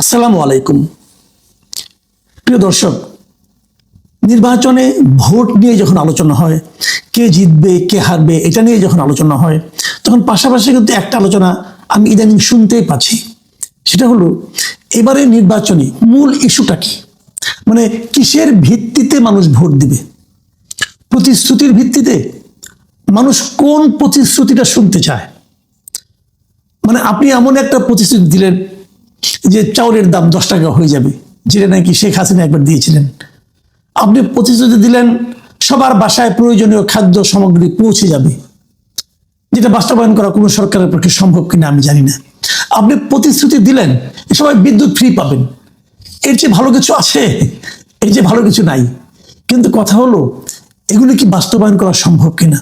আসসালামু আলাইকুম। প্রিয় দর্শক, নির্বাচনে ভোট নিয়ে যখন আলোচনা হয়, কে জিতবে, কে হারবে, এটা নিয়ে যখন আলোচনা হয়, তখন পাশাপাশি কিন্তু একটা আলোচনা আমি ইদানিং শুনতেই পাচ্ছি। সেটা হলো এবারে নির্বাচনে মূল ইস্যুটা কি? মানে কিসের ভিত্তিতে মানুষ ভোট দিবে? প্রতিশ্রুতির ভিত্তিতে মানুষ কোন প্রতিশ্রুতিটা শুনতে চায়? মানে আপনি এমন একটা প্রতিশ্রুতি দিলেন যে চাউলের দাম দশ টাকা হয়ে যাবে, যেটা নাকি শেখ হাসিনা একবার দিয়েছিলেন। আপনি প্রতিশ্রুতি দিলেন, সবার বাসায় প্রয়োজনীয় খাদ্য সামগ্রী পৌঁছে যাবে। যেটা বাস্তবায়ন করা কোনো সরকারের পক্ষে সম্ভব কিনা আমি জানি না। আপনি প্রতিশ্রুতি দিলেন সবাই বিদ্যুৎ ফ্রি পাবেন। এর চেয়ে ভালো কিছু আছে? এর চেয়ে ভালো কিছু নাই। কিন্তু কথা হলো, এগুলো কি বাস্তবায়ন করা সম্ভব কিনা?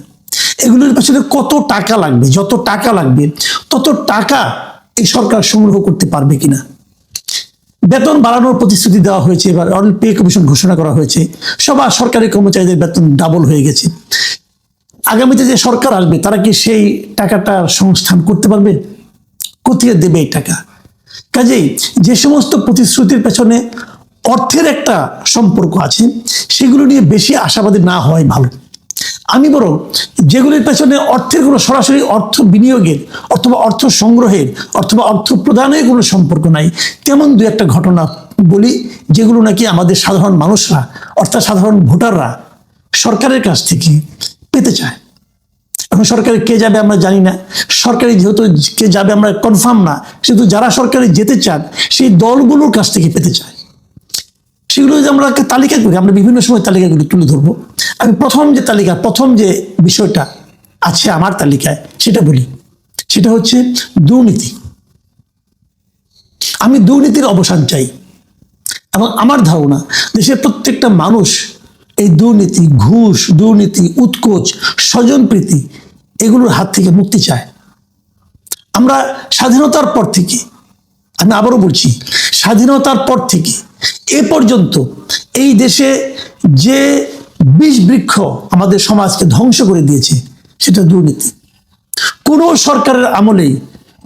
এগুলোর পেছনে কত টাকা লাগবে? যত টাকা লাগবে, তত টাকা এই সরকার সংগ্রহ করতে পারবে কিনা? বেতন বাড়ানোর প্রতিশ্রুতি দেওয়া হয়েছে, এবার অল পে কমিশন ঘোষণা করা হয়েছে। সবার সরকারি কর্মচারীদের বেতন ডাবল হয়ে গেছে। আগামীতে যে সরকার আসবে, তারা কি সেই টাকাটা সংস্থান করতে পারবে? কোথায় দেবে এই টাকা? কাজেই যে সমস্ত প্রতিশ্রুতির পেছনে অর্থের একটা সম্পর্ক আছে, সেগুলো নিয়ে বেশি আশাবাদী না হওয়াই ভালো। আমি বরং যেগুলির পেছনে অর্থের কোনো সরাসরি অর্থ বিনিয়োগের অথবা অর্থ সংগ্রহের অথবা অর্থ প্রদানের কোনো সম্পর্ক নাই, তেমন দু একটা ঘটনা বলি, যেগুলো নাকি আমাদের সাধারণ মানুষরা, অর্থাৎ সাধারণ ভোটাররা সরকারের কাছ থেকে পেতে চায়। এখন সরকারে কে যাবে আমরা জানি না। সরকারি যেহেতু কে যাবে আমরা কনফার্ম না শুধু যারা সরকারে যেতে চান, সেই দলগুলোর কাছ থেকে পেতে চায়। সেগুলো যদি আমরা একটা তালিকা করি, আমরা বিভিন্ন সময় তালিকাগুলো তুলে ধরবো। আমি প্রথম যে তালিকা, প্রথম যে বিষয়টা আছে আমার তালিকায়, সেটা বলি। সেটা হচ্ছে দুর্নীতি। আমি দুর্নীতির অবসান চাই। এবং আমার ধারণা, দেশের প্রত্যেকটা মানুষ এই দুর্নীতি, ঘুষ, দুর্নীতি, উৎকোচ, স্বজনপ্রীতি, এগুলোর হাত থেকে মুক্তি চায়। আমরা স্বাধীনতার পর থেকে, আমি আবারও বলছি স্বাধীনতার পর থেকে এ পর্যন্ত এই দেশে যে বিষ বৃক্ষ আমাদের সমাজকে ধ্বংস করে দিয়েছে, সেটা দুর্নীতি। কোনো সরকারের আমলেই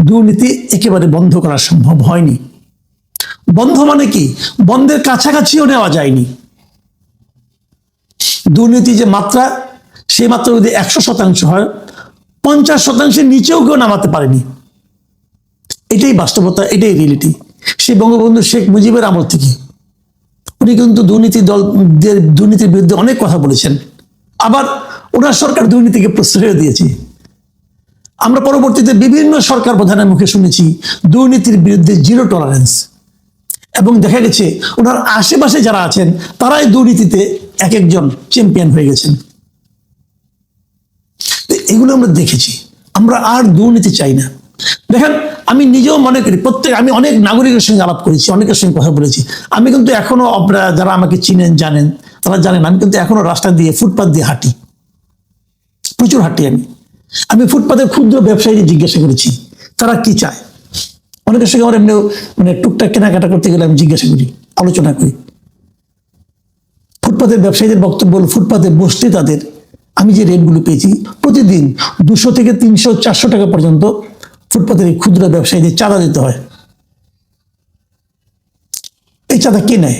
দুর্নীতি একেবারে বন্ধ করা সম্ভব হয়নি। বন্ধ মানে কি? বন্ধের কাছাকাছিও নেওয়া যায়নি। দুর্নীতি যে মাত্রা, সেই মাত্রা যদি একশো শতাংশ হয়, পঞ্চাশ শতাংশের নিচেও কেউ নামাতে পারেনি। এটাই বাস্তবতা, এটাই রিয়েলিটি সে বঙ্গবন্ধু শেখ মুজিবের আমল থেকে। উনি কিন্তু দুর্নীতি দলদের, দুর্নীতির বিরুদ্ধে অনেক কথা বলেছেন। আবার ওনার সরকার দুর্নীতিকে প্রশ্রয় দিয়েছে। আমরা পরবর্তীতে বিভিন্ন সরকার প্রধানের মুখে শুনেছি, দুর্নীতির বিরুদ্ধে জিরো টলারেন্স এবং দেখা গেছে, ওনার আশেপাশে যারা আছেন, তারাই দুর্নীতিতে এক একজন চ্যাম্পিয়ন হয়ে গেছেন। এগুলো আমরা দেখেছি। আমরা আর দুর্নীতি চাই না। দেখেন, আমি নিজেও মনে করি, প্রত্যেক আমি অনেক নাগরিকের সঙ্গে আলাপ করেছি, অনেকের সঙ্গে কথা বলেছি। আমি কিন্তু এখনও আপনারা যারা আমাকে চিনেন, জানেন, তারা জানেন, আমি কিন্তু এখনও রাস্তা দিয়ে ফুটপাথ দিয়ে হাঁটি। প্রচুর হাঁটি আমি। আমি ফুটপাথের ক্ষুদ্র ব্যবসায়ীদের জিজ্ঞাসা করেছি, তারা কি চায়? অনেকের সঙ্গে আমার এমনি মানে টুকটাক কেনাকাটা করতে গেলে আমি জিজ্ঞাসা করি, আলোচনা করি। ফুটপাতের ব্যবসায়ীদের বক্তব্য হলো, ফুটপাতে বসতে তাদের। আমি যে রেটগুলো পেয়েছি, প্রতিদিন দুশো থেকে তিনশো, চারশো টাকা পর্যন্ত ফুটপাতের ক্ষুদ্র ব্যবসায়ীদের চাঁদা দিতে হয়। এই চাঁদা কে নেয়?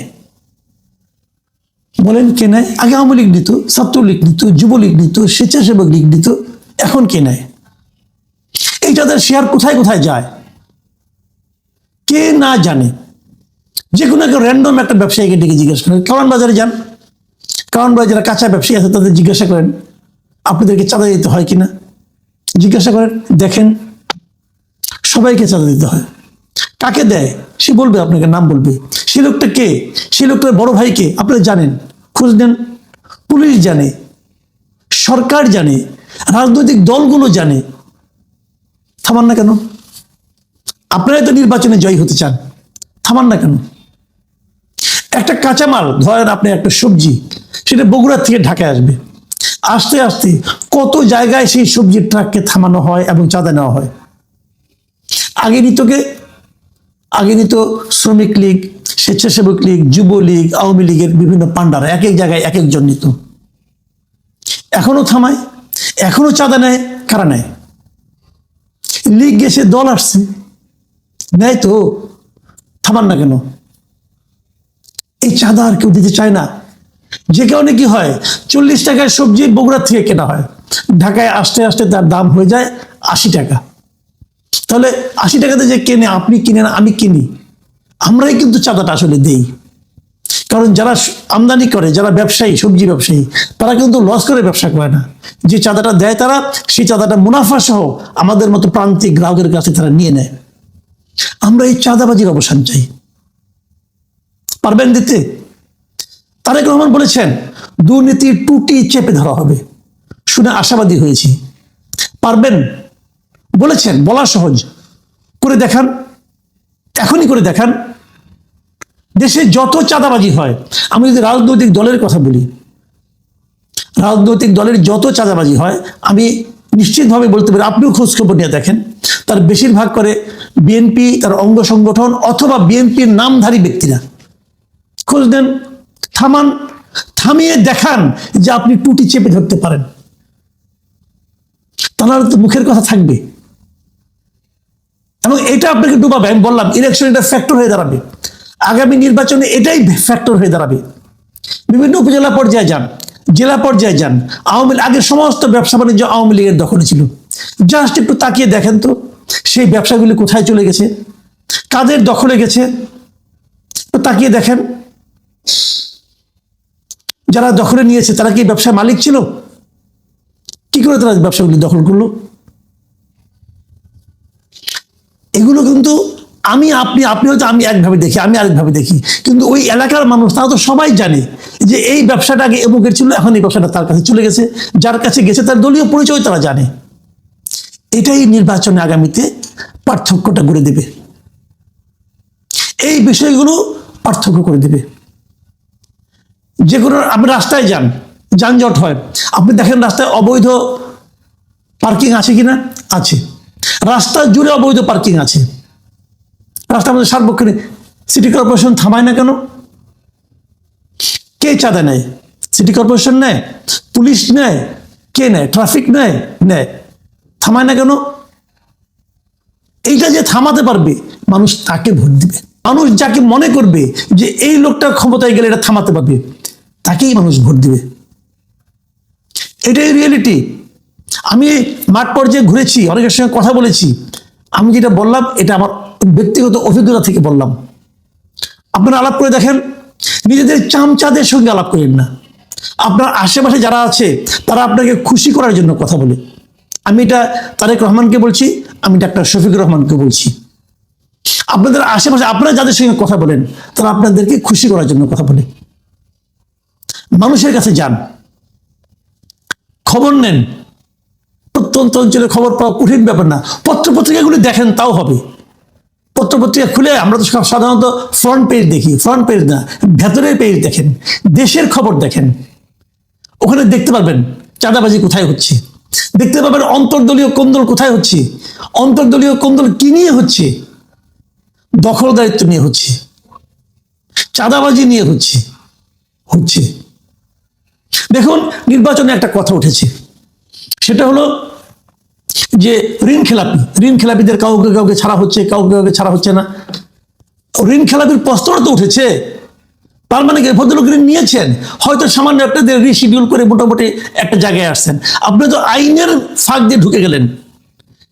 বলেন কে নেয়? আগে আওয়ামী লীগ নিত, ছাত্রলীগ নিত, যুবলীগ নিত, স্বেচ্ছাসেবক লীগ নিত, এখন কে নেয়? এই চাঁদার শেয়ার কোথায় কোথায় যায়? কে না জানে। যে কোনো একটা র্যান্ডম একটা ব্যবসায়ীকে ডেকে জিজ্ঞাসা করেন কারণ বাজারে যান? কারণ বাজারে কাঁচা ব্যবসায়ী আছে তাদের জিজ্ঞাসা করেন, আপনাদেরকে চাঁদা দিতে হয় কিনা জিজ্ঞাসা করেন, দেখেন সবাইকে চাঁদা দিতে হয়। কাকে দেয়? সে বলবে আপনাকে, নাম বলবে। সে লোকটা কে? সে লোকটার বড় ভাইকে আপনি জানেন, খোঁজ নেন। পুলিশ জানে, সরকার জানে, রাজনৈতিক দলগুলো জানে। থামান না কেন? আপনারাই তো নির্বাচনে জয়ী হতে চান। থামান না কেন? একটা কাঁচামাল, ধরেন আপনি একটা সবজি, সেটা বগুড়ার থেকে ঢাকায় আসবে। আস্তে আস্তে কত জায়গায় সেই সবজির ট্রাককে থামানো হয় এবং চাঁদা নেওয়া হয়? আগে নিতকে আগে নিত শ্রমিক লীগ, স্বেচ্ছাসেবক লীগ যুবলীগ আওয়ামী লীগের বিভিন্ন পান্ডারা এক এক জায়গায় এক একজন নিত। এখনও থামায়, এখনও চাঁদা নেয়, কারা নেয়? লীগ গেছে, দল আসছে। নেয় তো, থামান না কেন? এই চাঁদা আর কেউ দিতে চায় না। যে কারণে কি হয়, চল্লিশ টাকায় সবজি বগুড়া থেকে কেনা হয়। ঢাকায় আসতে আসতে তার দাম হয়ে যায় আশি টাকা। তাহলে আশি টাকাতে যে কেনে, আপনি কিনেন, আমি কিনি। আমরাই কিন্তু চাঁদাটা আসলে দেই। কারণ যারা আমদানি করে, যারা ব্যবসায়ী, সবজি ব্যবসায়ী, তারা কিন্তু লস করে ব্যবসা করে না। যে চাঁদাটা দেয় তারা, সেই চাঁদাটা মুনাফা সহ আমাদের মতো প্রান্তিক গ্রাহকের কাছে তারা নিয়ে নেয়। আমরা এই চাঁদাবাজির অবসান চাই। পারবেন দিতে? তারেক রহমান বলেছেন, দুর্নীতির টুটি চেপে ধরা হবে। শুনে আশাবাদী হয়েছি। পারবেন? বলেছেন, বলা সহজ। করে দেখান, এখনই করে দেখান। দেশে যত চাঁদাবাজি হয়, আমি যদি রাজনৈতিক দলের কথা বলি, রাজনৈতিক দলের যত চাঁদাবাজি হয়, আমি নিশ্চিতভাবে বলতে পারি, আপনিও খোঁজখবর নিয়ে দেখেন, তার বেশিরভাগ করে বিএনপি তার অঙ্গ সংগঠন অথবা বিএনপির নামধারী ব্যক্তিরা। খোঁজ দেন থামান, থামিয়ে দেখান যে আপনি টুটি চেপে ধরতে পারেন। তাহলে তো মুখের কথা থাকবে। এবং এটা আপনাকে ডুবাবে আমি বললাম ইলেকশন এটা ফ্যাক্টর হয়ে দাঁড়াবে। আগামী নির্বাচনে এটাই ফ্যাক্টর হয়ে দাঁড়াবে। বিভিন্ন উপজেলা পর্যায়ে যান, জেলা পর্যায়ে যান, আওয়ামী আগের সমস্ত ব্যবসা বাণিজ্য আওয়ামী লীগের দখলে ছিল। জাস্ট একটু তাকিয়ে দেখেন তো, সেই ব্যবসাগুলি কোথায় চলে গেছে, কাদের দখলে গেছে? একটু তাকিয়ে দেখেন। যারা দখলে নিয়েছে, তারা কি ব্যবসার মালিক ছিল? কি করে তারা ব্যবসাগুলি দখল করল? এগুলো কিন্তু আমি, আপনি আপনি হয়তো আমি একভাবে দেখি, আমি আরেকভাবে দেখি। কিন্তু ওই এলাকার মানুষ, তারা তো সবাই জানে যে এই ব্যবসাটা আগে এমুকের ছিল, এখন এই ব্যবসাটা তার কাছে চলে গেছে, যার কাছে গেছে তার দলীয় পরিচয় তারা জানে। এটাই নির্বাচনে আগামীতে পার্থক্যটা করে দেবে। এই বিষয়গুলো পার্থক্য করে দেবে। যে কোনো আপনি রাস্তায় যান, যানজট হয়। আপনি দেখেন রাস্তায় অবৈধ পার্কিং আছে কিনা? আছে। রাস্তা জুড়ে অবৈধ পার্কিং আছে। রাস্তার মধ্যে সার্বক্ষণিক সিটি কর্পোরেশন থামায় না কেন? কে চাঁদা নেয়? সিটি কর্পোরেশন নেয়? পুলিশ নেয়? কে নেয়? ট্রাফিক নেয়? নেয়। থামায় না কেন? এইটা যে থামাতে পারবে, মানুষ তাকে ভোট দিবে। মানুষ যাকে মনে করবে যে এই লোকটা ক্ষমতায় গেলে এটা থামাতে পারবে, তাকেই মানুষ ভোট দিবে। এটাই রিয়েলিটি আমি মাঠ পর্যায়ে ঘুরেছি, অনেকের সঙ্গে কথা বলেছি। আমি যেটা বললাম, এটা আমার ব্যক্তিগত অভিজ্ঞতা থেকে বললাম। আপনারা আলাপ করে দেখেন, নিজেদের চামচাদের সঙ্গে আলাপ করেন না। আপনার আশেপাশে যারা আছে, তারা আপনাকে খুশি করার জন্য কথা বলে। আমি এটা তারেক রহমানকে বলছি, আমি ডাক্তার শফিকুর রহমানকে বলছি। আপনাদের আশেপাশে আপনারা যাদের সঙ্গে কথা বলেন, তারা আপনাদেরকে খুশি করার জন্য কথা বলে। মানুষের কাছে যান। খবর নেন। প্রত্যন্ত অঞ্চলে খবর পাওয়া কঠিন ব্যাপার না। পত্র পত্রিকাগুলি দেখেন, তাও হবে। পত্রপত্রিকা খুলে আমরা তো সাধারণত ফ্রন্ট পেজ দেখি। ফ্রন্ট পেজ না ভেতরের পেজ দেখেন। দেশের খবর দেখেন। ওখানে দেখতে পারবেন চাঁদাবাজি কোথায় হচ্ছে। দেখতে পাবেন অন্তর্দলীয় কোন্দল কোথায় হচ্ছে। অন্তর্দলীয় কোন্দল কি নিয়ে হচ্ছে? দখলদারিত্ব নিয়ে হচ্ছে। চাঁদাবাজি নিয়ে হচ্ছে। হচ্ছে। দেখুন, নির্বাচনে একটা কথা উঠেছে। সেটা হলো যে ঋণ খেলাপি, ঋণ খেলাপিদের কাউকে কাউকে ছাড়া হচ্ছে, কাউকে কাউকে ছাড়া হচ্ছে না। ঋণ খেলাপির প্রশ্নটা তো উঠেছে। তার মানে ভদ্রলোক ঋণ নিয়েছেন। হয়তো সামান্য একটা রিশিডিউল করে মোটামুটি একটা জায়গায় আসছেন। আপনি তো আইনের ফাঁক দিয়ে ঢুকে গেলেন।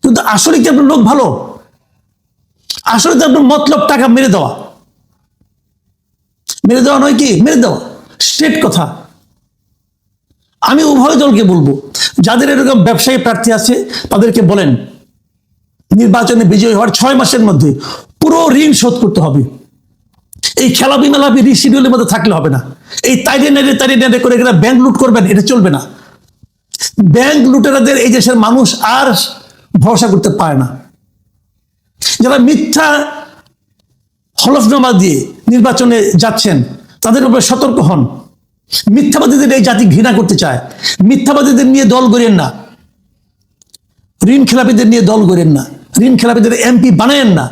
কিন্তু আসলে কি আপনার লোক ভালো? আসলে তো আপনার মতলব টাকা মেরে দেওয়া। মেরে দেওয়া নয় কি? মেরে দেওয়া। স্টেট কথা। আমি উভয় দলকে বলব, যাদের এরকম ব্যবসায়ী প্রার্থী আছে, তাদেরকে বলেন, নির্বাচনে বিজয়ী হওয়ার ছয় মাসের মধ্যে পুরো ঋণ শোধ করতে হবে। এই খেলাপি মেলাপি রিশিডিউলের মধ্যে থাকলে হবে না। এই তাইরে নেড়ে তাইরে নেড়ে করে এখানে ব্যাংক লুট করবেন, এটা চলবে না। ব্যাংক লুটেরাদের এই দেশের মানুষ আর ভরসা করতে পারে না। যারা মিথ্যা হলফনামা দিয়ে নির্বাচনে যাচ্ছেন, তাদের উপরে সতর্ক হন। মিথ্যাবাদীদের এই জাতি ঘৃণা করতে চায়। মিথ্যাবাদীদের নিয়ে দল গড়েন না। ঋণ খেলাপিদের নিয়ে দল গড়েন না। ঋণ খেলাপিদের এমপি বানায়েন না।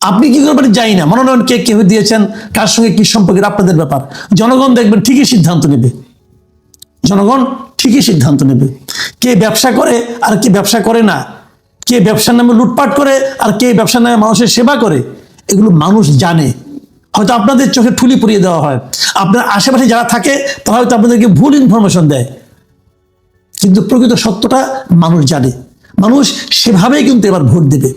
আপনি কি করবেন যাই না। মনোনয়ন কে কে দিয়েছেন, কার সঙ্গে কি সম্পর্কের, আপনাদের ব্যাপার। জনগণ দেখবেন ঠিকই সিদ্ধান্ত নেবে। জনগণ ঠিকই সিদ্ধান্ত নেবে। কে ব্যবসা করে আর কে ব্যবসা করে না। কে ব্যবসার নামে লুটপাট করে আর কে ব্যবসার নামে মানুষের সেবা করে। এগুলো মানুষ জানে। হয়তো আপনাদের চোখে ঠুলি পরিয়ে দেওয়া হয়। আপনার আশেপাশে যারা থাকে, তারা হয়তো আপনাদেরকে ভুল ইনফরমেশন দেয়। কিন্তু প্রকৃত সত্যটা মানুষ জানে। মানুষ সেভাবেই কিন্তু এবার ভোট দেবে।